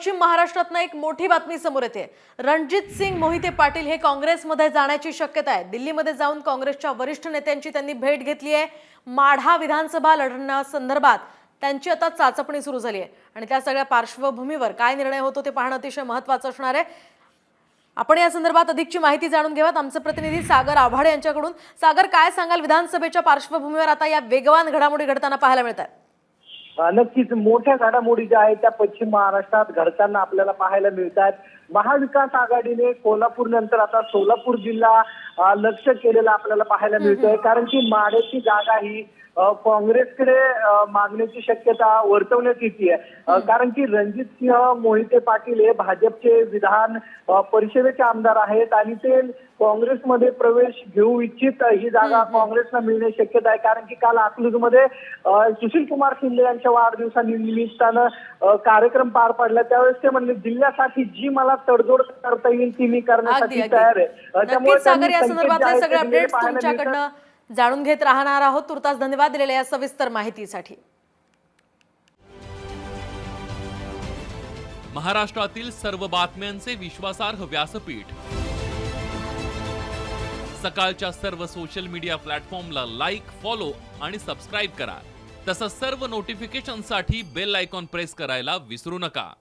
पश्चिम महाराष्ट्रातनं एक मोठी बातमी समोर येते. रणजित सिंग मोहिते पाटील हे काँग्रेसमध्ये जाण्याची शक्यता आहे. दिल्लीमध्ये जाऊन काँग्रेसच्या वरिष्ठ नेत्यांची त्यांनी भेट घेतली आहे. माढा विधानसभा लढण्यासंदर्भात त्यांची आता चाचपणी सुरू झाली आहे. आणि त्या सगळ्या पार्श्वभूमीवर काय निर्णय होतो ते पाहणं अतिशय महत्त्वाचं असणार आहे. आपण या संदर्भात अधिकची माहिती जाणून घेऊयात. आमचे प्रतिनिधी सागर आव्हाड यांच्याकडून. सागर काय सांगाल? विधानसभेच्या पार्श्वभूमीवर आता या वेगवान घडामोडी घडताना पाहायला मिळत नक्कीच मोठ्या घडामोडी ज्या आहेत त्या पश्चिम महाराष्ट्रात घडताना आपल्याला पाहायला मिळतात महाविकास आघाडीने कोल्हापूर नंतर आता सोलापूर जिल्हा लक्ष केलेला आपल्याला पाहायला मिळतोय. कारण की माढ्याची जागा ही काँग्रेसकडे मागण्याची शक्यता वर्तवण्यात येते. कारण की रणजित सिंह मोहिते पाटील हे भाजपचे विधान परिषदेचे आमदार आहेत आणि ते काँग्रेसमध्ये प्रवेश घेऊ इच्छित ही जागा काँग्रेसला मिळण्याची शक्यता आहे. कारण की काल अकलूजमध्ये सुशील कुमार शिंदे यांच्या वाढदिवसानिमित्तानं कार्यक्रम पार पडला. त्यावेळेस ते म्हणले जिल्ह्यासाठी जी मला तडजोड करता येईल ती मी करण्यासाठी तयार आहे. त्यामुळे जाणून घेत राहणार आहोत. तुर्तास धन्यवाद दिलेल्या या सविस्तर माहितीसाठी. महाराष्ट्रातील सर्व बातम्यांचे विश्वासार्ह व्यासपीठ. सकाळच्या सर्व सोशल मीडिया प्लॅटफॉर्मला लाईक फॉलो आणि सबस्क्राईब करा. तसंच सर्व नोटिफिकेशनसाठी बेल आयकॉन प्रेस करायला विसरू नका.